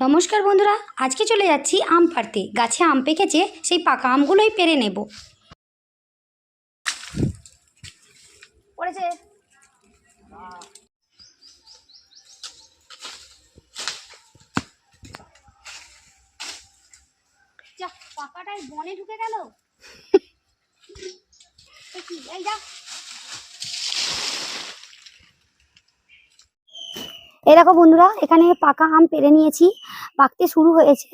নমস্কার বন্ধুরা আজকে চলে যাচ্ছি আম পাড়তে গাছে আম পেকেছে সেই পাকা আমগুলোই পেরে নেব। পড়েছে? পাকাটাই বনে ঢুকে গেল। এই যা। এই দেখো বন্ধুরা, এখানে পাকা আম পেরে নিয়েছি, পাকতে শুরু হয়েছে।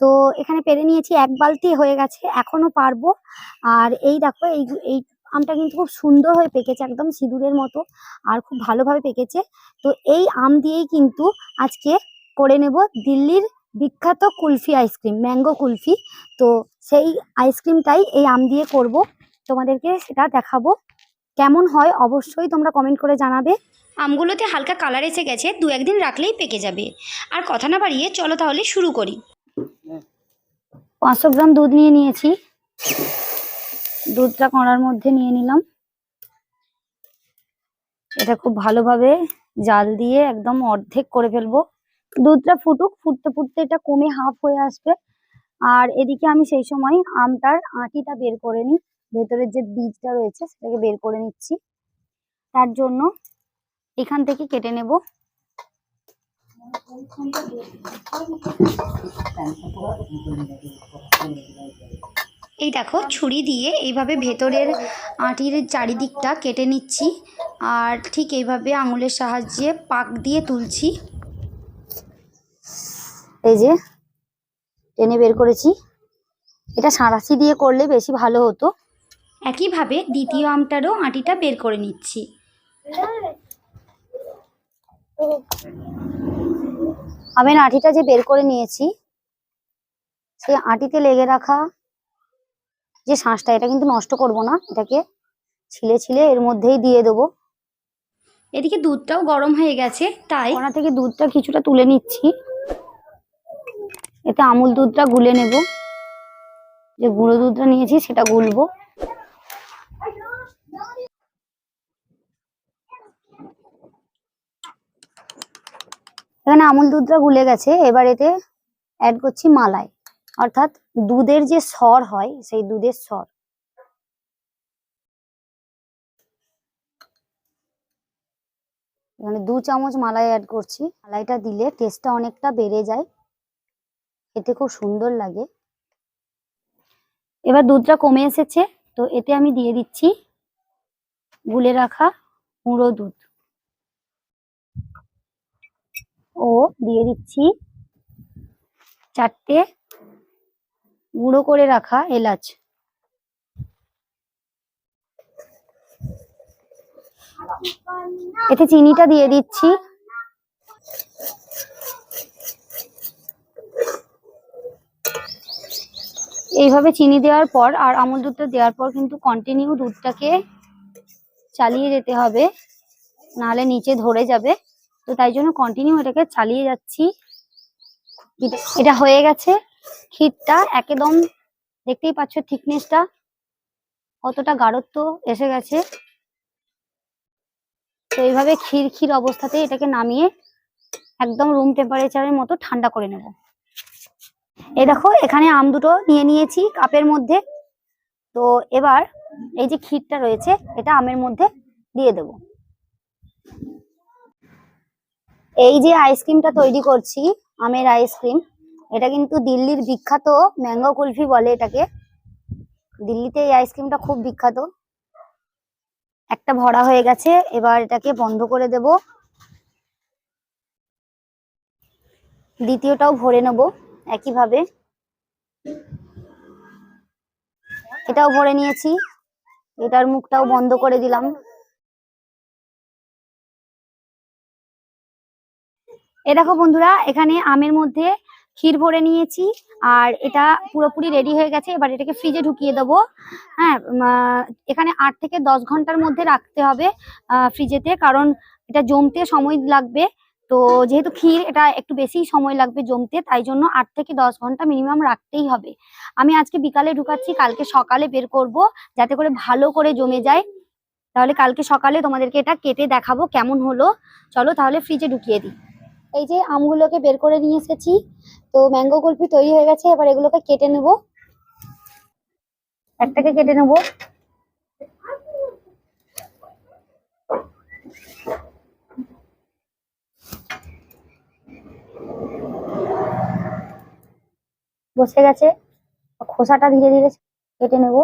তো এখানে পেরে নিয়েছি এক বালতি হয়ে গেছে, এখনও পারব। আর এই দেখো, এই এই আমটা কিন্তু খুব সুন্দর হয়ে পেকেছে, একদম সিঁদুরের মতো, আর খুব ভালোভাবে পেকেছে। তো এই আম দিয়েই কিন্তু আজকে করে নেব দিল্লির বিখ্যাত কুলফি আইসক্রিম, ম্যাঙ্গো কুলফি। তো সেই আইসক্রিমটাই এই আম দিয়ে করব, তোমাদেরকে সেটা দেখাবো। কেমন হয় অবশ্যই তোমরা কমেন্ট করে জানাবে। আমগুলোতে হালকা কালার এসে গেছে, দু একদিন রাখলেই পেকে যাবে। আর কথা না বাড়িয়ে চলো তাহলে শুরু করি। পাঁচশো গ্রাম দুধ নিয়ে নিয়েছি। দুধটা কড়ার মধ্যে নিয়ে নিলাম। এটা খুব ভালোভাবে জাল দিয়ে একদম অর্ধেক করে ফেলব। দুধটা ফুটুক, ফুটতে ফুটতে এটা কমে হাফ হয়ে আসবে। আর এদিকে আমি সেই সময় আমটার আঁটিটা বের করে নিই। ভেতরের যে বীজটা রয়েছে, সেটাকে বের করে নিচ্ছি। তার জন্য এখান থেকে কেটে নেব। এই দেখো, ছুরি দিয়ে এইভাবে ভেতরের আটির চারিদিকটা কেটে নিচ্ছি। আর ঠিক এইভাবে আঙুলের সাহায্যে পাক দিয়ে তুলছি। এই যে, টেনে বের করেছি। এটা সাঁড়াশি দিয়ে করলে বেশি ভালো হতো। একইভাবে দ্বিতীয় আমটারও আটিটা বের করে নিচ্ছি। আমি আটিটা যে বের করে নিয়েছি সেই আটিতে লেগে রাখা যে শাঁসটা এটা কিন্তু নষ্ট করব না এটাকে ছিলে ছিলে এর মধ্যেই দিয়ে দেবো। এদিকে দুধটাও গরম হয়ে গেছে তাই ওনা থেকে দুধটা কিছুটা তুলে নিচ্ছি। এতে আমুল দুধটা গুলে নেব। যে গুঁড়ো দুধটা নিয়েছি সেটা গুলবো। এখানে আমুল দুধটা গুলে গেছে, এবার এতে অ্যাড করছি মালাই। অর্থাৎ দুধের যে স্বর হয়, সেই দুধের স্বর। এখানে দু চামচ মালাই অ্যাড করছি। মালাইটা দিলে টেস্টটা অনেকটা বেড়ে যায়। এতে খুব সুন্দর লাগে। এবার দুধটা কমে এসেছে, তো এতে আমি দিয়ে দিচ্ছি গুলে রাখা গুঁড়ো দুধ। ও দিয়ে দিচ্ছি চারটে গুঁড়ো করে রাখা এলাচ। এতে চিনিটা দিয়ে দিচ্ছি। এইভাবে চিনি দেওয়ার পর আর আমুল দুধটা দেওয়ার পর কিন্তু কন্টিনিউ দুধটাকে চালিয়ে যেতে হবে, নাহলে নিচে ধরে যাবে। তো তাই জন্য কন্টিনিউ এটাকে চালিয়ে যাচ্ছি। এটা- হয়ে গেছে। ক্ষীরটা একদম দেখতেই পাচ্ছ থিকনেসটা কতটা গাঢ়ত্ব এসে গেছে। তো এইভাবে ক্ষীর ক্ষীর অবস্থাতে এটাকে নামিয়ে একদম রুম টেম্পারেচারের মতো ঠান্ডা করে নেব। এই দেখো, এখানে আম দুটো নিয়ে নিয়েছি কাপের মধ্যে। তো এবার এই যে ক্ষীরটা রয়েছে, এটা আমের মধ্যে দিয়ে দেব। এই যে আইসক্রিমটা তৈরি করছি, আমের আইসক্রিম এটা কিন্তু দিল্লির বিখ্যাত ম্যাঙ্গো কুলফি বলে এটাকে। দিল্লিতে এই আইসক্রিমটা খুব বিখ্যাত। একটা ভরা হয়ে গেছে, এবার এটাকে বন্ধ করে দেব। দ্বিতীয়টাও ভরে নেব একইভাবে। এটাও ভরে নিয়েছি। এটার মুখটাও বন্ধ করে দিলাম। এ দেখো বন্ধুরা, এখানে আমের মধ্যে ক্ষীর ভরে নিয়েছি, আর এটা পুরোপুরি রেডি হয়ে গেছে, এবার এটাকে ফ্রিজে ঢুকিয়ে দেবো। হ্যাঁ এখানে আট থেকে দশ ঘণ্টার মধ্যে রাখতে হবে ফ্রিজেতে কারণ এটা জমতে সময় লাগবে। তো যেহেতু ক্ষীর, এটা একটু বেশি সময় লাগবে জমতে, তাই জন্য আট থেকে দশ ঘণ্টা মিনিমাম রাখতেই হবে। আমি আজকে বিকালে ঢুকাচ্ছি, কালকে সকালে বের করব, যাতে করে ভালো করে জমে যায়। তাহলে কালকে সকালে তোমাদেরকে এটা কেটে দেখাবো কেমন হলো। চলো তাহলে ফ্রিজে ঢুকিয়ে দিই। এই যে আমগুলোকে বের করে নিয়ে এসেছি। তো ম্যাঙ্গো কুলফি তৈরি হয়ে গেছে, এবার এগুলোকে কেটে নেব। একটাকে কেটে নেব। বসে গেছে, খোসাটা ধীরে ধীরে কেটে নেব।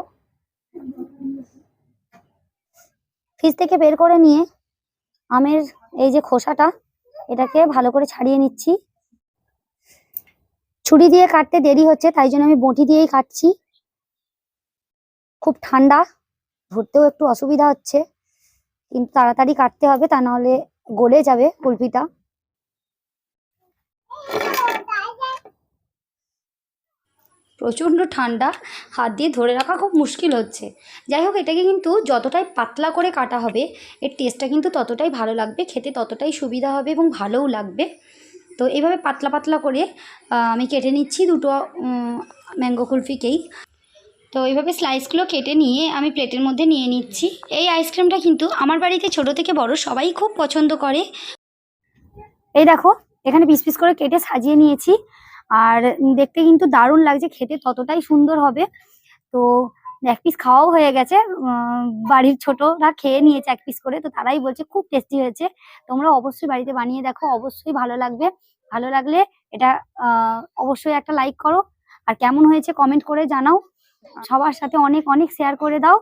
ফ্রিজ থেকে বের করে নিয়ে আমের এই যে খোসাটা এটাকে ভালো করে ছাড়িয়ে নিচ্ছি। ছুরি দিয়ে কাটতে দেরি হচ্ছে, তাই জন্য আমি বটি দিয়েই কাটছি। খুব ঠান্ডা, ধরতেও একটু অসুবিধা হচ্ছে। কিন্তু তাড়াতাড়ি কাটতে হবে, তা নাহলে গলে যাবে কুলফিটা। প্রচণ্ড ঠান্ডা, হাত দিয়ে ধরে রাখা খুব মুশকিল হচ্ছে। যাই হোক, এটাকে কিন্তু যতটাই পাতলা করে কাটা হবে, এর টেস্টটা কিন্তু ততটাই ভালো লাগবে, খেতে ততটাই সুবিধা হবে এবং ভালোও লাগবে। তো এইভাবে পাতলা পাতলা করে আমি কেটে নিচ্ছি দুটো ম্যাঙ্গো কুলফিকেই তো এইভাবে স্লাইসগুলো কেটে নিয়ে আমি প্লেটের মধ্যে নিয়ে নিচ্ছি। এই আইসক্রিমটা কিন্তু আমার বাড়িতে ছোট থেকে বড় সবাই খুব পছন্দ করে। এই দেখো, এখানে পিস পিস করে কেটে সাজিয়ে নিয়েছি। আর দেখতে কিন্তু দারুণ লাগছে, খেতে ততটাই সুন্দর হবে। তো এক পিস খাওয়াও হয়ে গেছে। বাড়ির ছোটরা খেয়ে নিয়েছে এক পিস করে, তো তারাই বলছে খুব টেস্টি হয়েছে। তোমরা অবশ্যই বাড়িতে বানিয়ে দেখো, অবশ্যই ভালো লাগবে। ভালো লাগলে এটা অবশ্যই একটা লাইক করো। আর কেমন হয়েছে কমেন্ট করে জানাও। সবার সাথে অনেক অনেক শেয়ার করে দাও।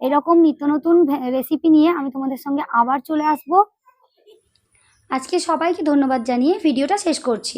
এরকম নিত্য নতুন রেসিপি নিয়ে আমি তোমাদের সঙ্গে আবার চলে আসব। আজকে সবাইকে ধন্যবাদ জানিয়ে ভিডিওটা শেষ করছি।